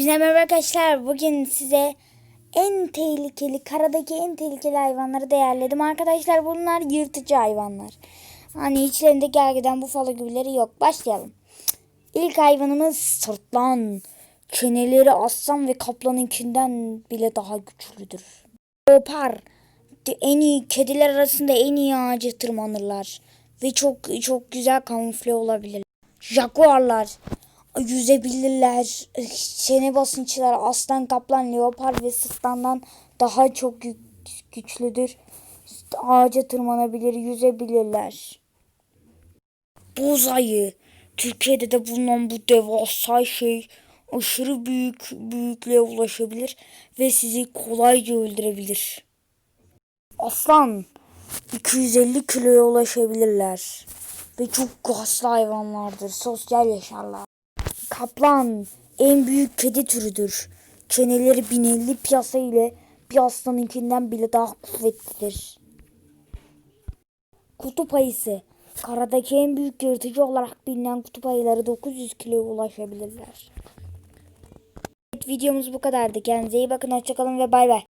Bize merhaba arkadaşlar. Bugün size en tehlikeli, karadaki en tehlikeli hayvanları değerledim. Arkadaşlar bunlar yırtıcı hayvanlar. Hani içlerinde gergedan, bufalo gibileri yok. Başlayalım. İlk hayvanımız sırtlan. Çeneleri aslan ve kaplanınkinden bile daha güçlüdür. Leopar. En iyi kediler arasında en iyi ağaca tırmanırlar. Ve çok çok güzel kamufle olabilir. Jaguarlar yüzebilirler. Çene basınçlar aslan, kaplan, leopar ve sırtlandan daha çok gü- güçlüdür. Ağaca tırmanabilir, yüzebilirler. Buz ayı. Türkiye'de de bulunan bu devasa şey aşırı büyük büyüklüğe ulaşabilir ve sizi kolayca öldürebilir. Aslan 250 kiloya ulaşabilirler ve çok kaslı hayvanlardır. Sosyal yaşarlar. Kaplan en büyük kedi türüdür. Çeneleri 1050 piyasa ile bir aslanınkinden bile daha kuvvetlidir. Kutup ayısı. Karadaki en büyük yırtıcı olarak bilinen kutup ayıları 900 kiloya ulaşabilirler. Evet, videomuz bu kadardı. Kendinize iyi bakın. Hoşçakalın ve bay bay.